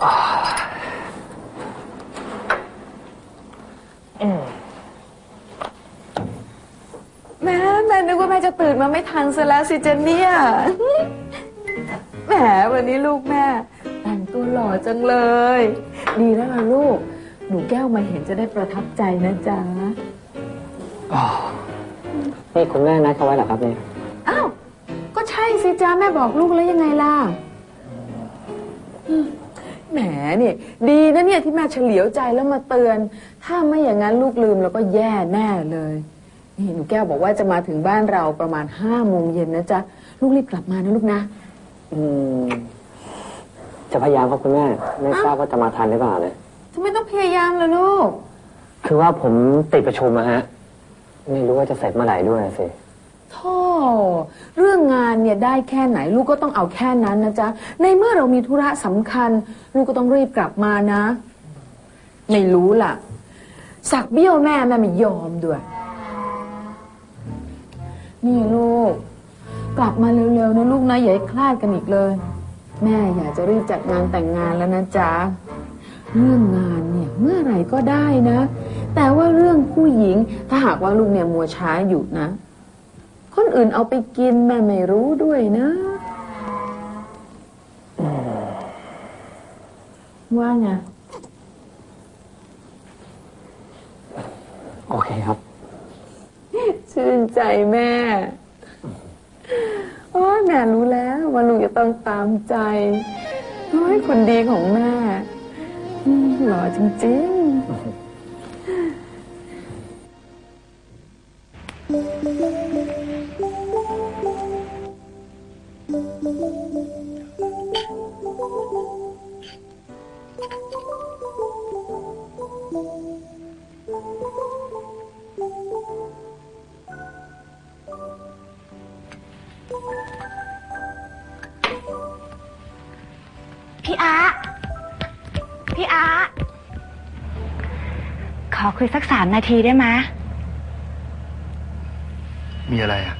แม่แม่นึกว่าแม่จะตื่นมาไม่ทันซะแล้วสิเจนเนี่ยแหมวันนี้ลูกแม่แต่งตัวหล่อจังเลย ดีแล้วล่ะลูก หนูแก้วมาเห็นจะได้ประทับใจนะจ๊ะนี่คุณแม่นัดเขาไว้เหรอครับเนี่ยอ้าวก็ใช่สิจ้าแม่บอกลูกแล้วยังไงล่ะ อืม แหมนี่ดีนะเนี่ยที่แม่เฉลียวใจแล้วมาเตือน ถ้าไม่อย่างนั้นลูกลืมแล้วก็แย่แน่เลยนี่หนูแก้วบอกว่าจะมาถึงบ้านเราประมาณห้าโมงเย็นนะจ๊ะลูกรีบกลับมานะลูกนะ อืมจะพยายามครับคุณแม่ไม่ทราบว่าจะมาทันหรือเปล่าเลยทำไมต้องพยายามล่ะลูก คือว่าผมติดประชุมอะฮะ ไม่รู้ว่าจะเสร็จเมื่อไหร่ด้วยสิ โธ่เรื่องงานเนี่ยได้แค่ไหนลูกก็ต้องเอาแค่นั้นนะจ๊ะ ในเมื่อเรามีธุระสำคัญ ลูกก็ต้องรีบกลับมานะ ไม่รู้ล่ะ สักเบี้ยวแม่แม่ไม่ยอมด้วย นี่ลูก กลับมาเร็วๆนะลูกนะอย่าให้คลาดกันอีกเลย แม่อยากจะรีบจัดงานแต่งงานแล้วนะจ๊ะ เรื่องงานเนี่ยเมื่อไหร่ก็ได้นะ แต่ว่าเรื่องผู้หญิงถ้าหากว่าลูกเนี่ยมัวช้าอยู่นะ คนอื่นเอาไปกินแม่ไม่รู้ด้วยนะ ว่าไง โอเคครับ ชื่นใจแม่ โอ้ยแม่รู้แล้วว่าลูกจะต้องตามใจ โอ้ยคนดีของแม่อืมหล่อจริง ขอคุยสักสามนาทีได้ไหมมีอะไรอะ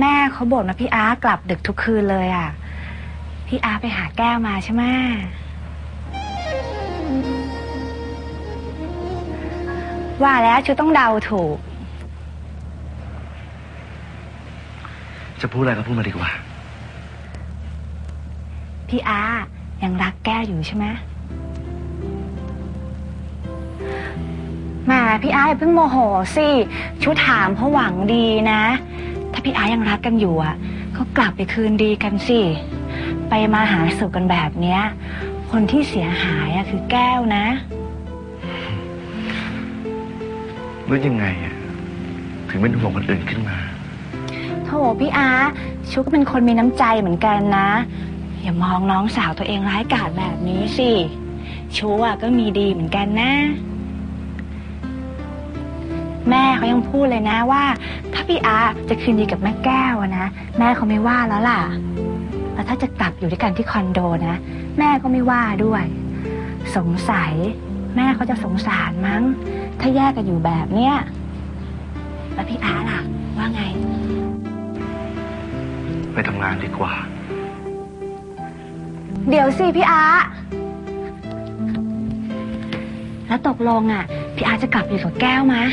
แม่เขาบ่นว่าพี่อาร์ตกลับดึกทุกคืนเลยอะ พี่อาร์ตไปหาแก้วมาใช่ไหมว่าแล้วชูต้องเดาถูก จะพูดอะไรก็พูดมาดีกว่า พี่อาร์ยังรักแก้วอยู่ใช่ไหมแพี่อาร์อย่าเพิ่งโมโหสิชูถามเพราะหวังดีนะ ถ้าพี่อาร์ยังรักกันอยู่อะ ก็กลับไปคืนดีกันสิ ไปมาหาสู่กันแบบเนี้ย คนที่เสียหายอะคือแก้วนะ รู้ยังไงอะถึงเป็นห่วงคนอื่นขึ้นมา โถพี่อาร์ชูก็เป็นคนมีน้ำใจเหมือนกันนะ อย่ามองน้องสาวตัวเองร้ายกาจแบบนี้สิชูอะก็มีดีเหมือนกันนะ แม่เขายังพูดเลยนะว่า ถ้าพี่อาร์จะคืนดีกับแม่แก้วอะนะแม่เขาไม่ว่าแล้วล่ะแล้วถ้าจะกลับอยู่ด้วยกันที่คอนโดนะ แม่ก็ไม่ว่าด้วย สงสัย แม่เขาจะสงสารมั้ง ถ้าแยกกันอยู่แบบเนี้ยแล้วพี่อาร์ล่ะ ว่าไง ไปทำงานดีกว่า เดี๋ยวสิพี่อาร์แล้วตกลงอะ พี่อาร์จะกลับอยู่กับแก้วมะ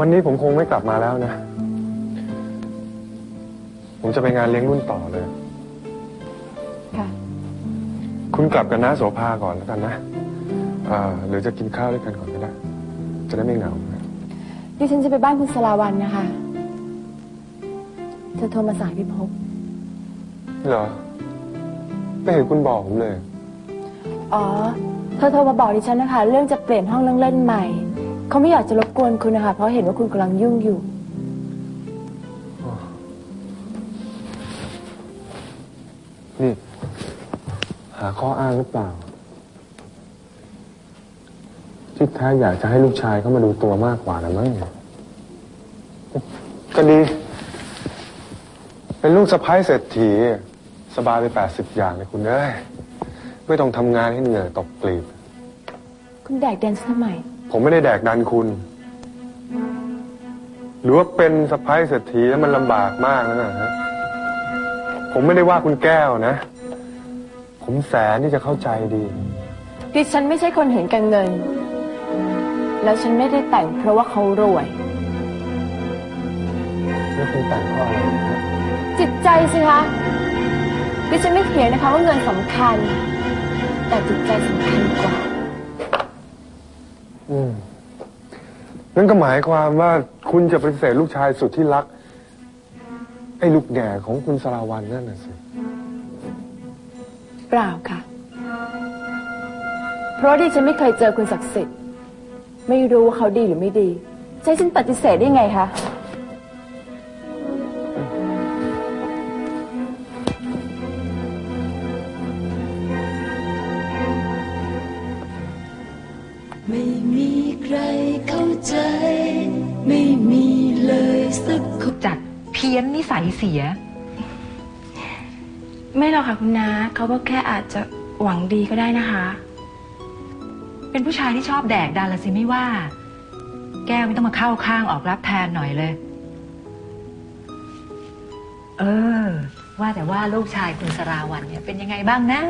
วันนี้ผมคงไม่กลับมาแล้วนะ ผมจะไปงานเลี้ยงรุ่นต่อเลย ค่ะ คุณกลับกันนะโสภาก่อนแล้วกันนะอ่าหรือจะกินข้าวด้วยกันก่อนก็ได้ จะได้ไม่เหงานะดิฉันจะไปบ้านคุณสลาวันนะคะ เธอโทรมาสายพิภพเหรอ ไม่เห็นคุณบอกผมเลย อ๋อ เธอโทรมาบอกดิฉันนะคะ เรื่องจะเปลี่ยนห้องนั่งเล่นใหม่ เขาไม่อยากจะรบกวนคุณนะคะ เพราะเห็นว่าคุณกำลังยุ่งอยู่ นี่ หาข้ออ้างหรือเปล่า ที่แท้อยากจะให้ลูกชายเขามาดูตัวมากกว่านะมั้งก็ดี เป็นลูกสะพ้ายเศรษฐี สบายไปแปดสิบอย่างเลยคุณเอ้ย ไม่ต้องทำงานให้เหนื่อยตกกลีบ คุณแดกแดนซ์ทำไม ผมไม่ได้แดกดันคุณ หรือว่าเป็นสะพ้ายเศรษฐีแล้วมันลำบากมากแล้วนะฮะผมไม่ได้ว่าคุณแก้วนะ ผมแสนที่จะเข้าใจดี ดิฉันไม่ใช่คนเห็นแก่เงิน แล้วฉันไม่ได้แต่งเพราะว่าเขารวย แล้วคุณแต่งเพ่ออะไรนะจิตใจสิคะ ดิฉันไม่เถียงนะคะว่าเงินสำคัญ แต่จิตใจสำคัญกว่า อืมนั่นก็หมายความว่าคุณจะปฏิเสธลูกชายสุดที่รัก ไอ้ลูกแง่ของคุณสราวันนั่นน่ะสิ เปล่าค่ะ เพราะที่ฉันไม่เคยเจอคุณศักดิ์สิทธิ์ ไม่รู้ว่าเขาดีหรือไม่ดีให้ฉันปฏิเสธได้ไงคะ พี้ยนนิสัยเสีย ไม่หรอกค่ะคุณน้าเขาก็แค่อาจจะหวังดีก็ได้นะคะ เป็นผู้ชายที่ชอบแดกดันละสิไม่ว่า แก้วไม่ต้องมาเข้าข้างออกรับแทนหน่อยเลย เออ ว่าแต่ว่าลูกชายคุณสราวันเนี่ยเป็นยังไงบ้างนะ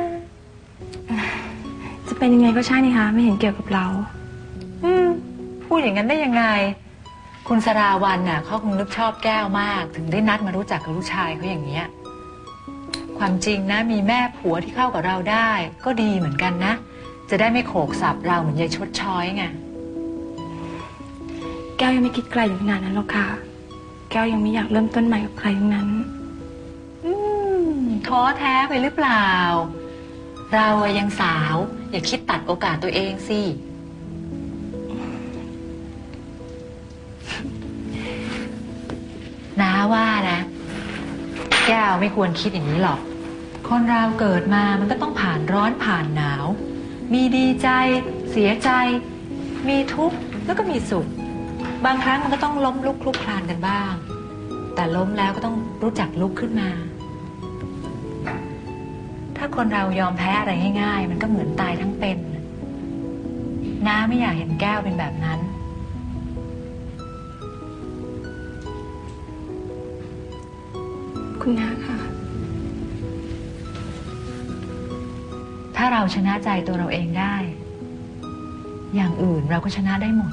จะเป็นยังไงก็ใช่นี่คะ ไม่เห็นเกี่ยวกับเรา อืม พูดอย่างนั้นได้ยังไง คุณสราวันน่ะเขาคงนึกชอบแก้วมาก ถึงได้นัดมารู้จักกับลูกชายเขาอย่างเนี้ยความจริงนะมีแม่ผัวที่เข้ากับเราได้ ก็ดีเหมือนกันนะ จะได้ไม่โขกสับเราเหมือนยายชดช้อยไงแก้วยังไม่คิดไกลถึงขนาดนั้นหรอกค่ะ แก้วยังไม่อยากเริ่มต้นใหม่กับใครทั้งนั้น อืมท้อแท้ไปหรือเปล่า เราอะยังสาว อย่าคิดตัดโอกาสตัวเองสิ ว่านะ แก้วไม่ควรคิดอย่างนี้หรอก คนเราเกิดมามันก็ต้องผ่านร้อนผ่านหนาว มีดีใจ เสียใจ มีทุกข์แล้วก็มีสุข บางครั้งมันก็ต้องล้มลุกคลุกคลานกันบ้าง แต่ล้มแล้วก็ต้องรู้จักลุกขึ้นมา ถ้าคนเรายอมแพ้อะไรง่าย ๆ มันก็เหมือนตายทั้งเป็นน้าไม่อยากเห็นแก้วเป็นแบบนั้น คุณน้าค่ะ ถ้าเราชนะใจตัวเราเองได้ อย่างอื่นเราก็ชนะได้หมด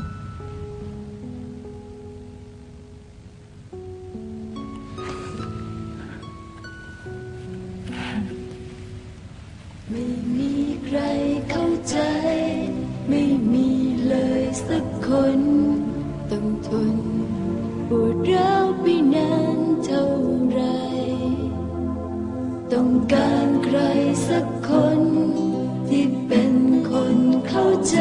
ไม่มีใครเข้าใจ ไม่มีเลยสักคน ต้องทนปวดร้าว การใครสักคนที่เป็นคนเข้าใจ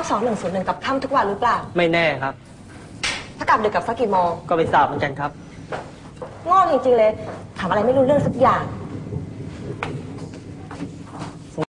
องสองหนึ่งศูนย์หนึ่งกับค่ำทุกวันหรือเปล่า ไม่แน่ครับ ถ้ากลับดึกกับสักกี่โมงก็ไม่ทราบเหมือนกันครับ โง่จริงๆเลย ถามอะไรไม่รู้เรื่องสักอย่าง